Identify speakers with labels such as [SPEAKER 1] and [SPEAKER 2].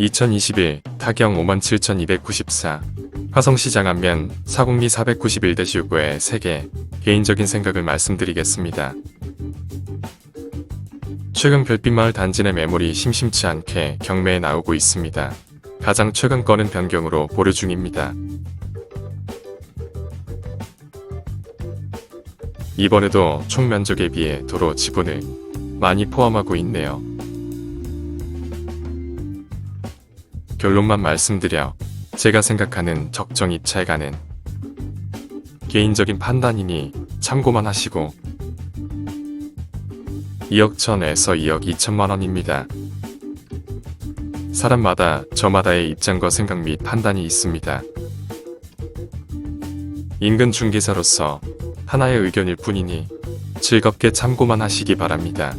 [SPEAKER 1] 2021 타경 57,294 화성시장 안면 사공리 491-6의 3개 개인적인 생각을 말씀드리겠습니다. 최근 별빛마을 단지 내 매물이 심심치 않게 경매에 나오고 있습니다. 가장 최근 건은 변경으로 보류 중입니다. 이번에도 총 면적에 비해 도로 지분을 많이 포함하고 있네요. 결론만 말씀드려 제가 생각하는 적정 입찰가는 개인적인 판단이니 참고만 하시고 2억 천에서 2억 2천만 원입니다. 사람마다 저마다의 입장과 생각 및 판단이 있습니다. 인근 중개사로서 하나의 의견일 뿐이니 즐겁게 참고만 하시기 바랍니다.